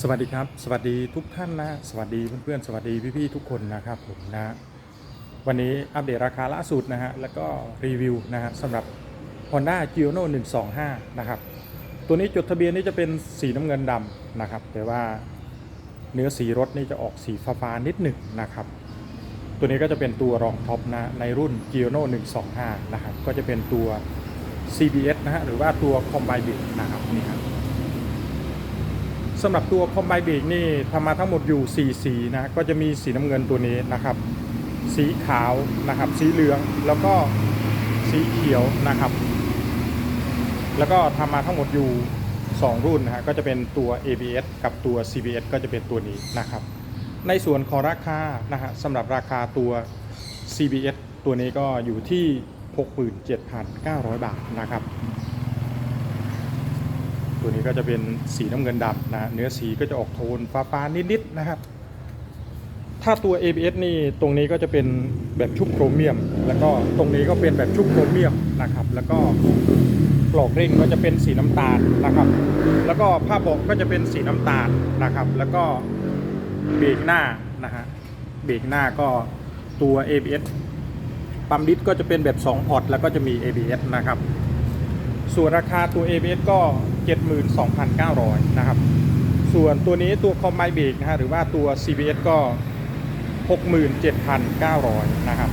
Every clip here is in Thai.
สวัสดีครับ สวัสดีทุกท่านนะสวัสดีเพื่อนๆสวัสดีพี่ๆทุกคนนะครับผมนะวันนี้อัปเดตราคาล่าสุดนะฮะแล้วก็รีวิวนะฮะสำหรับ Honda g i o n o 125 นะครับ ตัวนี้จดทะเบียนนี่จะเป็นสีน้ำเงินดำนะครับ แต่ว่าเนื้อสีรถนี่จะออกสีฟ้าๆนิดหนึ่งนะครับ ตัวนี้ก็จะเป็นตัวรองท็อปนะในรุ่น g i o n o 125 นะครับ ก็จะเป็นตัว CBS นะฮะหรือว่าตัว Combine Bit นะครับนี่ครับ สำหรับตัวคอมไบเบรกนี่ทำมาทั้งหมดอยู่ 4 สีนะ ก็จะมีสีน้ำเงินตัวนี้นะครับ สีขาวนะครับ สีเหลืองแล้วก็สีเขียวนะครับ แล้วก็ทำมาทั้งหมดอยู่ 2 รุ่นนะฮะก็จะเป็นตัว ABS กับตัว CBS ก็จะเป็นตัวนี้นะครับ ในส่วนของราคานะฮะสำหรับราคาตัว CBS ตัวนี้ก็อยู่ที่ 67,900 บาทนะครับ ตัวนี้ก็จะเป็นสีน้ำเงินดำนะเนื้อสีก็จะออกโทนฟ้าๆนิดๆนะครับ ถ้าตัว ABS นี่ตรงนี้ก็จะเป็นแบบชุบโครเมียม แล้วก็ตรงนี้ก็เป็นแบบชุบโครเมียมนะครับ แล้วก็ปลอกเร่งก็จะเป็นสีน้ำตาลนะครับ แล้วก็ผ้าบาะก็จะเป็นสีน้ำตาลนะครับ แล้วก็เบรกหน้านะฮะเบรกหน้าก็ตัว ABS ปั๊มดิสก็จะเป็นแบบ 2 พอร์ตแล้วก็จะมี ABS นะครับ ส่วนราคาตัว ABS ก็ 72,900 นะครับ ส่วนตัวนี้ตัวคอมไบเบรกนะฮะหรือว่าตัว CBS ก็ 67,900 นะครับ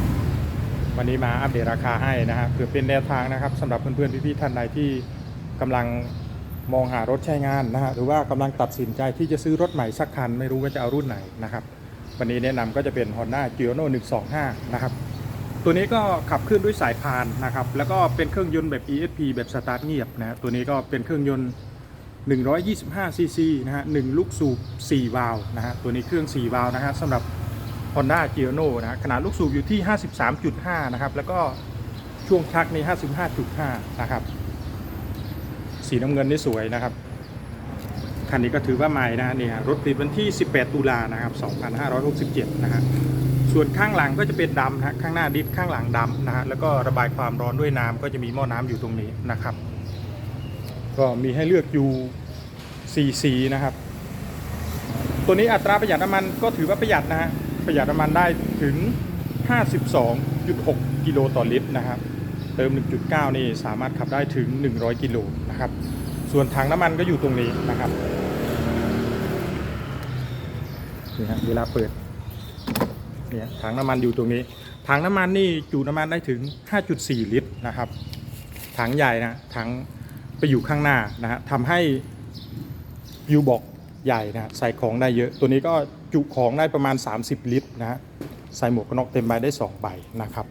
วันนี้มาอัปเดตราคาให้นะฮะเพื่อเป็นแนวทางนะครับสำหรับเพื่อนๆพี่ๆท่านใดที่กำลังมองหารถใช้งานนะฮะหรือว่ากำลังตัดสินใจที่จะซื้อรถใหม่สักคันไม่รู้ว่าจะเอารุ่นไหนนะครับ วันนี้แนะนำก็จะเป็น Honda g i o n o 125 นะครับ ตัวนี้ก็ขับเคลื่อนด้วยสายพานนะครับ แล้วก็เป็นเครื่องยนต์แบบ ESP แบบสตาร์ทเงียบนะฮะตัวนี้ก็เป็นเครื่องยนต์ 125 ซีซีนะฮะ1ลูกสูบ 4 วาล์วนะฮะตัวนี้เครื่อง 4 วาล์วนะฮะสำหรับ Honda g i o n o นะฮะขนาดลูกสูบอยู่ที่ 53.5 นะครับ แล้วก็ช่วงชักนี่55.5 นะครับ สีน้ำเงินนี่สวยนะครับ คันนี้ก็ถือว่าใหม่นะฮะนี่ฮะรถติดวันที่ 18 ตุลานะครับ 2567 นะฮะ ส่วนข้างหลังก็จะเป็นดำนะข้างหน้าดิฟข้างหลังดำนะฮะแล้วก็ระบายความร้อนด้วยน้ำก็จะมีหม้อน้ำอยู่ตรงนี้นะครับ ก็มีให้เลือกอยู่4สีนะครับ ตัวนี้อัตราประหยัดน้ำมันก็ถือว่าประหยัดนะฮะประหยัดน้ำมันได้ถึง 52.6 กิโลต่อลิตรนะครับ เติม 1.9 นี่สามารถขับได้ถึง 100 กิโลนะครับ ส่วนถังน้ำมันก็อยู่ตรงนี้นะครับนี่ฮะเวลาเปิด เนี่ยถังน้ำมันอยู่ตรงนี้ ถังน้ำมันนี่จุน้ำมันได้ถึง 5.4 ลิตรนะครับ ถังใหญ่นะถังไปอยู่ข้างหน้านะฮะทำให้ยูบอกใหญ่นะใส่ของได้เยอะ ตัวนี้ก็จุของได้ประมาณ 30 ลิตรนะฮะใส่หมวกกันน็อกเต็มใบได้ 2 ใบนะครับ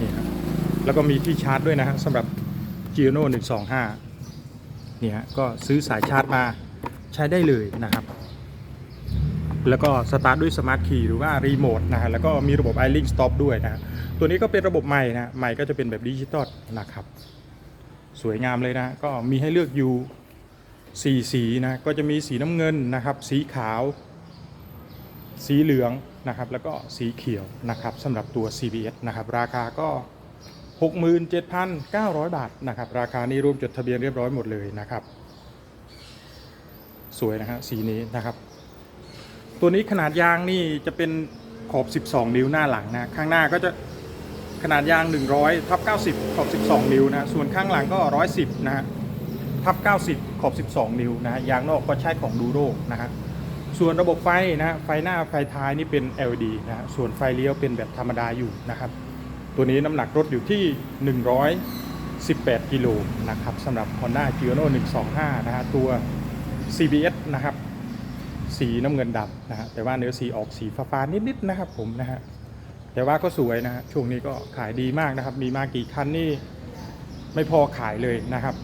นี่ครับแล้วก็มีที่ชาร์จด้วยนะฮะสำหรับ g i o n o 125เนี่ยฮะก็ซื้อสายชาร์จมาใช้ได้เลยนะครับ แล้วก็สตาร์ทด้วยสมาร์ทคีย์หรือว่ารีโมทนะฮะแล้วก็มีระบบ i link stop ด้วยนะฮะตัวนี้ก็เป็นระบบใหม่นะใหม่ก็จะเป็นแบบดิจิตอลนะครับสวยงามเลยนะก็มีให้เลือกอยู่4สีนะก็จะมีสีน้ำเงินนะครับ สีขาว สีเหลืองนะครับ แล้วก็สีเขียวนะครับสำหรับตัว CBS นะครับราคาก็ 67,900 บาทนะครับราคานี้รวมจดทะเบียนเรียบร้อยหมดเลยนะครับ สวยนะฮะสีนี้นะครับ ตัวนี้ขนาดยางนี่จะเป็นขอบ 12 นิ้วหน้าหลังนะ ข้างหน้าก็จะขนาดยาง 100ทับ90 ขอบ 12 นิ้วนะ ส่วนข้างหลังก็ 110 นะฮะทับ 90 ขอบ 12 นิ้วนะยางนอกก็ใช้ของดูโรนะฮะส่วนระบบไฟนะไฟหน้าไฟท้ายนี่เป็น LED นะฮะส่วนไฟเลี้ยวเป็นแบบธรรมดาอยู่นะครับ ตัวนี้น้ำหนักรถอยู่ที่ 118 กิโลนะครับสำหรับ Honda g i o n o 125 นะฮะตัว CBS นะครับ สีน้ำเงินดำนะฮะแต่ว่าเนื้อสีออกสีฟ้าๆนิดๆนะครับผมนะฮะแต่ว่าก็สวยนะฮะช่วงนี้ก็ขายดีมากนะครับ มีมากี่คันนี่ไม่พอขายเลยนะครับ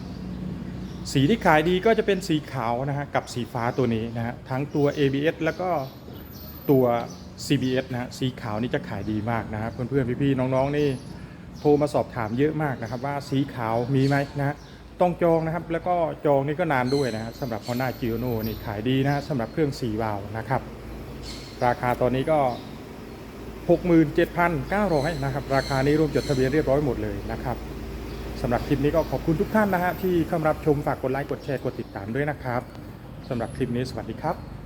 สีที่ขายดีก็จะเป็นสีขาวนะฮะกับสีฟ้าตัวนี้นะฮะทั้งตัว ABS แล้วก็ตัว CBS นะฮะสีขาวนี่จะขายดีมากนะครับเพื่อนๆพี่ๆน้องๆนี่โทรมาสอบถามเยอะมากนะครับ ว่าสีขาวมีไหมนะฮะ ต้องจองนะครับ แล้วก็จองนี่ก็นานด้วยนะครับสำหรับ Honda g i o n o นี่ขายดีนะสำหรับเครื่อง 4 วาล์วนะครับ ราคาตอนนี้ก็ 67,900นะครับ ราคานี้รวมจดทะเบียนเรียบร้อยหมดเลยนะครับสำหรับคลิปนี้ก็ขอบคุณทุกท่านนะฮะที่เข้ามารับชมฝากกดไลค์กดแชร์กดติดตามด้วยนะครับสำหรับคลิปนี้สวัสดีครับ